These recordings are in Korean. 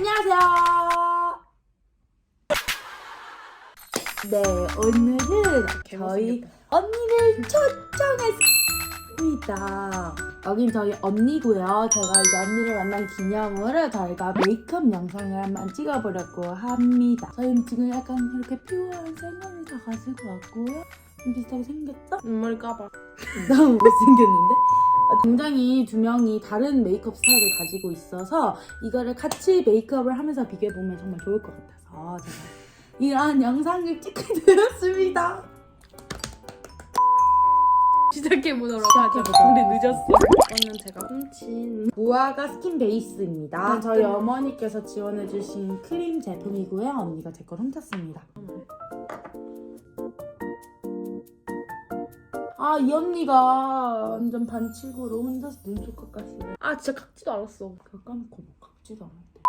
안녕하세요. 네, 오늘은 저희 언니를 초청했습니다. 여긴 저희 언니고요. 제가 이제 언니를 만난 기념으로 저희가 메이크업 영상을 한번 찍어보려고 합니다. 저희는 지금 약간 이렇게 퓨어한 셀러를 다 가지고 왔고요. 좀 비슷하게 생겼죠? 눈물 까봐. 너무 못생겼는데? 어, 굉장히 두 명이 다른 메이크업 스타일을 가지고 있어서 이거를 같이 메이크업을 하면서 비교해보면 정말 좋을 것 같아서 제가 이러한 영상을 찍게 되었습니다. 시작해보도록 시작해보도록 하죠. 우리 늦었어. 이거는 제가 훔친 무화과 스킨 베이스입니다. 저희 어머니께서 지원해주신 크림 제품이고요. 언니가 제 걸 훔쳤습니다. 아, 이 언니가 완전 반칙으로 혼자서 눈썹 깎았어요. 아 진짜 깎지도 않았어. 그거 까놓고 뭐 깎지도 않았대.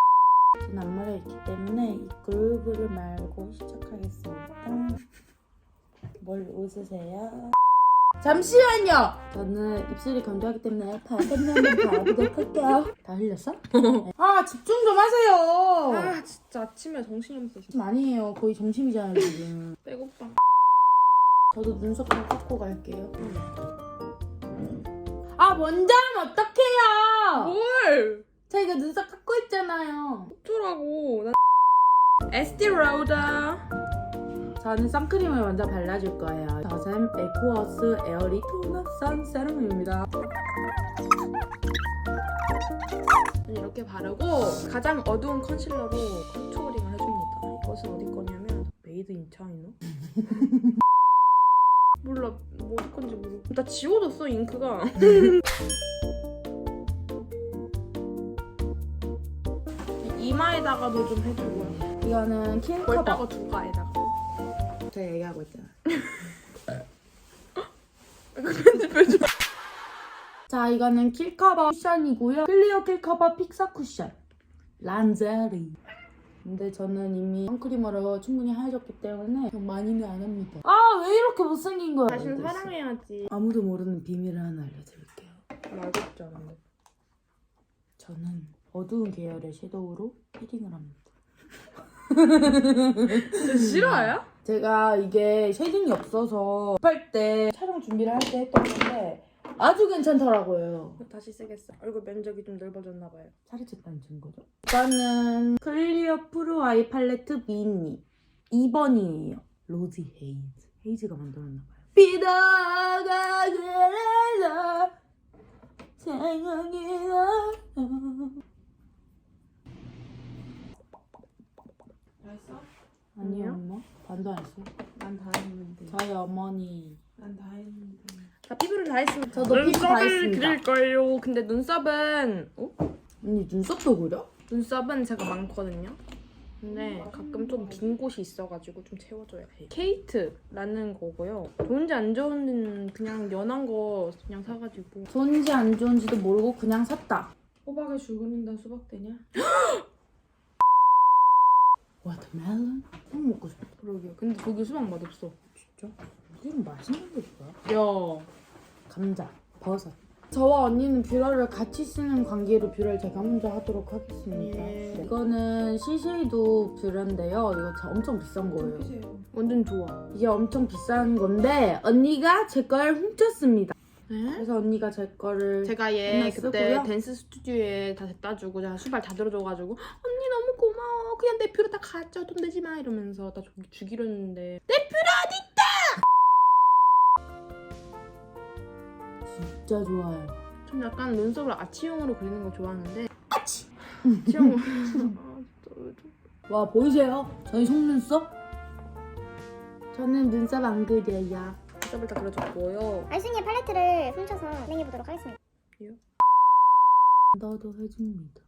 전 앞머리가 있기 때문에 이 그루브를 말고 시작하겠습니다. 뭘 웃으세요? 잠시만요! 저는 입술이 건조하기 때문에 발냄새 한번 봐보도록 할게요. 다 흘렸어? 네. 아, 집중 좀 하세요! 아 진짜 아침에 정신이 없어. 아니에요. 거의 점심이잖아요, 지금. 배고파. 저도 눈썹 좀 깎고 갈게요. 아, 먼저 하면 어떡해요! 뭘? 저희가 눈썹 깎고 있잖아요. 어쩌라고. 난 에스티 로더. 저는 선크림을 먼저 발라줄 거예요. 저샘 에코워스 에어리 톤업 선 세럼입니다. 이렇게 바르고 가장 어두운 컨실러로 컨투어링을 해줍니다. 이것은 어디 거냐면 메이드 인 차이나? 몰라 뭐 어디 건지 모르. 나 지워졌어 잉크가. 이마에다가도 좀 해주고요. 이거는 킬커버. 골다가 두가에다가. 제가 얘기하고 있잖아. 편집해줘. 자, 이거는 킬커버 쿠션이고요. 클리어 킬커버 픽서 쿠션. 란제리. 근데 저는 이미 선크림으로 충분히 하얘졌기 때문에 많이는 안 합니다. 아, 왜 이렇게 못생긴 거야? 자신 사랑해야지. 아무도 모르는 비밀을 하나 알려드릴게요. 말겠지 않은데. 저는 어두운 계열의 섀도우로 헤딩을 합니다. 진짜 실화야? 제가 이게 쉐딩이 없어서 할때 촬영 준비를 할 때 했던 건데 아주 괜찮더라고요. 다시 쓰겠어. 얼굴 면적이 좀 넓어졌나 봐요. 살이 쪘다는 증거죠? 이거는 클리어 프루 아이 팔레트 미니 2번이에요. 로지 헤이즈. 헤이즈가 만들었나 봐요. 비다가 그래서 생각이 나. 아니요, 아니요? 엄마. 반도 안 했어. 난 다 했는데. 저희 어머니. 난 다 했는데. 자 피부를 다 했습니다. 저도 피부 다 눈썹을 했습니다. 그릴 거예요. 근데 눈썹은 어? 언니 눈썹도 그려? 눈썹은 제가 많거든요. 근데 가끔 좀 빈 곳이 있어가지고 좀 채워줘야 해요. 케이트라는 거고요. 좋은지 안 좋은지는 그냥 연한 거 그냥 사가지고. 좋은지 안 좋은지도 모르고 그냥 샀다. 호박에 줄 그린다 수박 되냐? 워터멜론? 형 먹고 싶어. 그러게요. 근데 거기 수박 맛없어. 진짜? 무슨 맛있는 게 있어요? 야. 감자, 버섯. 저와 언니는 뷰러를 같이 쓰는 관계로 뷰러를 제가 먼저 하도록 하겠습니다. 예. 이거는 시쉐이도 뷰러인데요. 이거 엄청 비싼 거예요. 완전 좋아. 이게 엄청 비싼 건데 언니가 제 걸 훔쳤습니다. 네? 그래서 언니가 제 거를 제가 얘 맨날 그때 쓰고요. 댄스 스튜디오에 다 됐다 주고 제가 수발 다 들어줘가지고 언니 너무 고마워 그냥 내 뷰로 다 가져 돈 내지 마 이러면서 다 주- 주기로 했는데 진짜 좋아요. 좀 약간 눈썹을 아치형으로 그리는 거 좋아하는데 아치 아치형으로 아 진짜 왜 좀- 와 보이세요? 저희 속눈썹? 저는 눈썹 안 그려요. 눈썹을 다 그려줬고요 알순이의 팔레트를 훔쳐서 진행해 보도록 하겠습니다. 너도 해줍니다.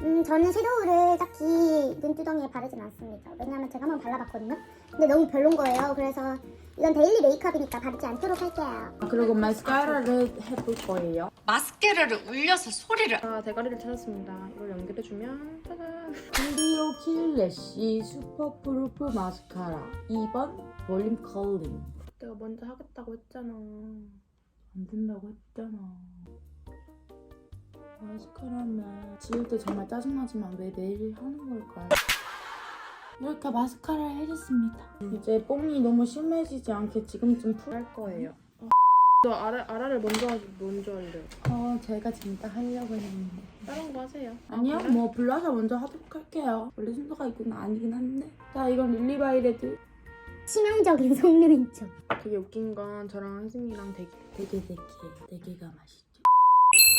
음, 저는 섀도우를 딱히 눈두덩이에 바르진 않습니다. 왜냐하면 제가 한번 발라봤거든요. 근데 너무 별론 거예요. 그래서 이건 데일리 메이크업이니까 바르지 않도록 할게요. 그리고 마스카라를 해볼 거예요. 마스케라를 울려서 소리를 자 대가리를 찾았습니다 이걸 연결해주면 짜잔 클리오 킬래쉬 슈퍼 프루프 마스카라 2번 볼륨 컬링 내가 먼저 하겠다고 했잖아 안 된다고 했잖아 마스카라는 지울 때 정말 짜증나지만 왜 매일 하는 걸까요? 이렇게 마스카라를 해줬습니다. 이제 뽕이 너무 심해지지 않게 지금쯤 풀... 할 거예요. 저 아라, 아라를 먼저 하지 먼저 할래요. 어, 제가 진짜 하려고 했는데. 다른 거 하세요. 아니요, 그래? 뭐 블러셔 먼저 하도록 할게요. 원래 순서가 있구나 아니긴 한데. 자, 이건 릴리바이레드. 치명적인 속눈인 척. 되게 웃긴 건 저랑 혜진이랑 되게 되게 되게 되게가 맛있죠.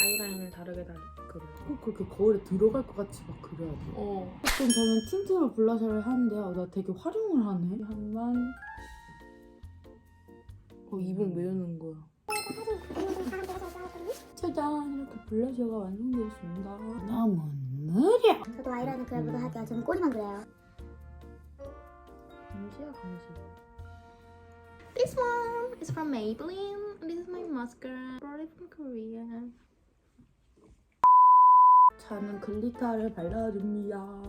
아이라인을 다르게 다 그려요. 꼭 그렇게 거울에 들어갈 것 같이 막 그려야 돼. 어. 보통 저는 틴트로 블러셔를 하는데요. 나 되게 활용을 하네. 한번 어왜 여는 거야? 짜잔 이렇게 블러셔가 완성되었습니다. 너무 느려. 저도 아이라인을 그려보도 하게요. 저는 꼬리만 그려요. 감시야 감시. This one is from Maybelline. This is my mascara. Brought it from Korea. 저는 글리터를 발라줍니다.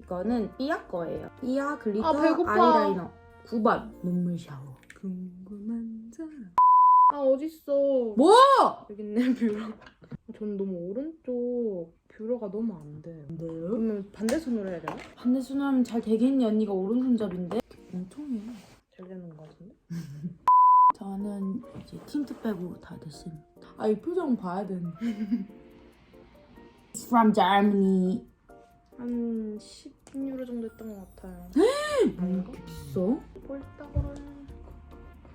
이거는 삐아 거예요. 삐아 글리터 아, 배고파. 아이라이너 9번 눈물 샤워. 궁금한 사람. 아 어딨어? 뭐? 여기 있네 뷰러. 저는 너무 오른쪽 뷰러가 너무 안 돼. 뭔데요? 그러면 반대 손으로 해야 되나? 반대 순하면 잘 되겠니? 언니가 오른손잡인데? 엄청해. 잘 되는 거 같은데? 저는 이제 틴트 빼고 다 됐습니다. 아, 이 표정 봐야 되네. From Germany. 한 10유로 정도 했던 것 같아요. 음, 비싸? 볼따구를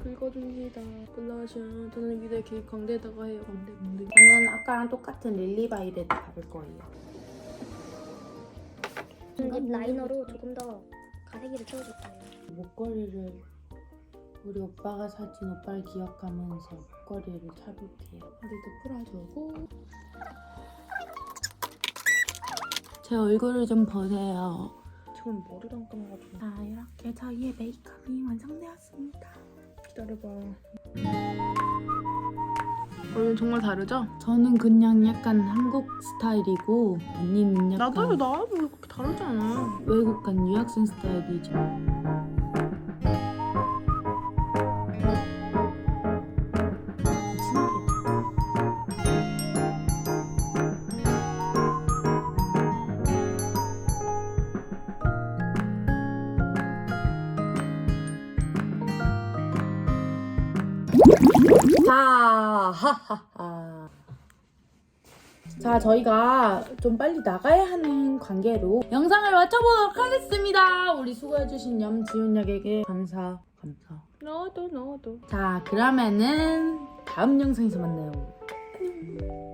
긁어줍니다. 블러셔. 저는 위에 길 광대에다가 해요. 광대 광대. 저는 아까랑 똑같은 릴리바이레드 바를 거예요. 립 라이너로 조금 더 가세기를 채워줄 거예요. 목걸이를 우리 오빠가 사준 오빠를 기억하면서 목걸이를 차볼게요. 허리도 풀어주고 제 얼굴을 좀 보세요. 지금 머리도 안 감아가지고. 자 이렇게 저희의 메이크업이 완성되었습니다. 기다려봐. 얼굴 정말 다르죠? 저는 그냥 약간 한국 스타일이고 언니는 약간 나도 나도 그렇게 다르지 않아요. 외국 간 유학생 스타일이죠. 자, 하하하. 자, 저희가 좀 빨리 나가야 하는 관계로 영상을 마쳐보도록 하겠습니다. 우리 수고해주신 염지훈역에게 감사, 감사. 너도 너도. 자, 그러면은 다음 영상에서 만나요. 안녕.